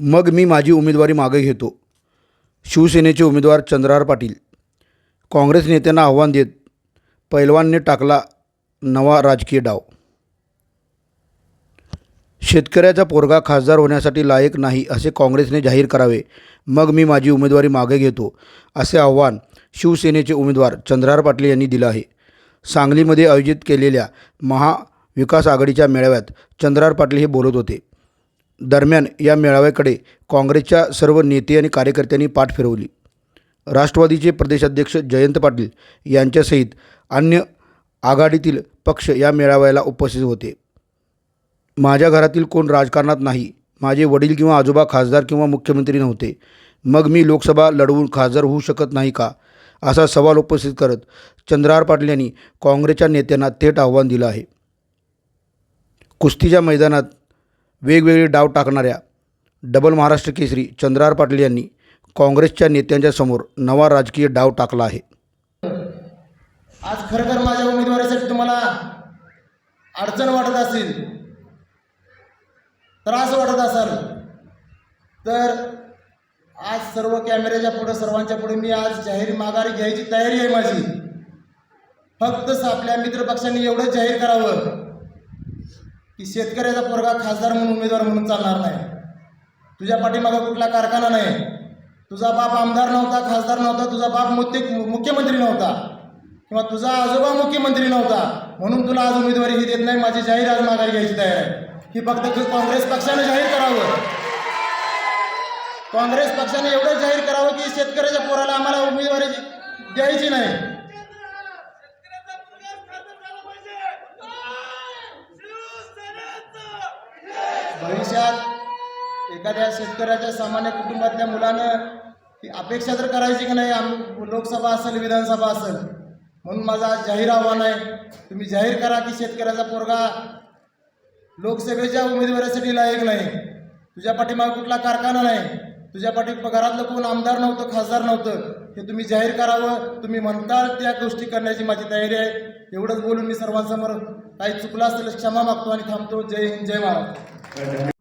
मग मी माझी उमेदवारी मागे घेतो. शिवसेनेचे उमेदवार चंद्रहार पाटील. काँग्रेस नेत्यांना आव्हान देत पैलवानने टाकला नवा राजकीय डाव. शेतकऱ्याचा पोरगा खासदार होण्यासाठी लायक नाही असे काँग्रेसने जाहीर करावे. मग मी माझी उमेदवारी मागे घेतो असे आव्हान शिवसेनेचे उमेदवार चंद्रहार पाटील यांनी दिलं आहे. सांगलीमध्ये आयोजित केलेल्या महाविकास आघाडीच्या मेळाव्यात चंद्रहार पाटील हे बोलत होते. दरम्यान या मेळाव्याकडे काँग्रेसच्या सर्व नेते आणि कार्यकर्त्यांनी पाठ फिरवली. राष्ट्रवादीचे प्रदेशाध्यक्ष जयंत पाटील यांच्यासहित अन्य आघाडीतील पक्ष या मेळाव्याला उपस्थित होते. माझ्या घरातील कोण राजकारणात नाही माझे वडील किंवा आजोबा खासदार किंवा मुख्यमंत्री नव्हते मग मी लोकसभा लढवून खासदार होऊ शकत नाही का? असा सवाल उपस्थित करत चंद्रहार पाटील यांनी काँग्रेसच्या नेत्यांना थेट आव्हान दिलं आहे. कुस्तीच्या मैदानात वेगवेगळे डाव टाकणाऱ्या डबल महाराष्ट्र केसरी चंद्रार पाटील यांनी काँग्रेसच्या नेत्यांच्या समोर नवा राजकीय डाव टाकला आहे. आज खरं तर माझ्या उमेदवारीसाठी तुम्हाला अडचण वाटत असेल त्रास वाटत असाल तर आज सर्व कॅमेऱ्याच्या पुढे सर्वांच्या पुढे मी आज जाहीर माघारी घ्यायची तयारी आहे माझी. फक्त आपल्या मित्रपक्षांनी एवढं जाहीर करावं. की शेतकऱ्याचा पोरगा खासदार म्हणून उमेदवार म्हणून चालणार नाही. तुझ्या पाठीमागं कुठला कारखाना नाही. तुझा बाप आमदार नव्हता खासदार नव्हता तुझा बाप मुख्य मुख्यमंत्री नव्हता. किंवा तुझा आजोबा मुख्यमंत्री नव्हता. म्हणून तुला आज उमेदवारी ही देत नाही माझी जाहीर आज माघारी घ्यायची तयार आहे. ही फक्त काँग्रेस पक्षाने जाहीर करावं. काँग्रेस पक्षाने एवढं जाहीर करावं की शेतकऱ्याच्या पोराला आम्हाला उमेदवारी द्यायची नाही. भविष्यात एखाद्या शेतकऱ्याच्या सामान्य कुटुंबातल्या मुलानं ही अपेक्षा तर करायची की नाही आम लोकसभा असेल विधानसभा असेल. म्हणून माझं आज जाहीर आव्हान आहे तुम्ही जाहीर करा की शेतकऱ्याचा पोरगा लोकसभेच्या उमेदवारीसाठी लायक नाही. तुझ्या पाठीमागे कुठला कारखाना नाही. तुझ्या पाठी घरातलं कोण आमदार नव्हतं खासदार नव्हतं हे तुम्ही जाहीर करावं. तुम्ही म्हणताल त्या गोष्टी करण्याची माझी तयारी आहे. एवढंच बोलून मी सर्वांसमोर काही चुकलं असेल क्षमा मागतो आणि थांबतो. जय हिंद जय महाराज But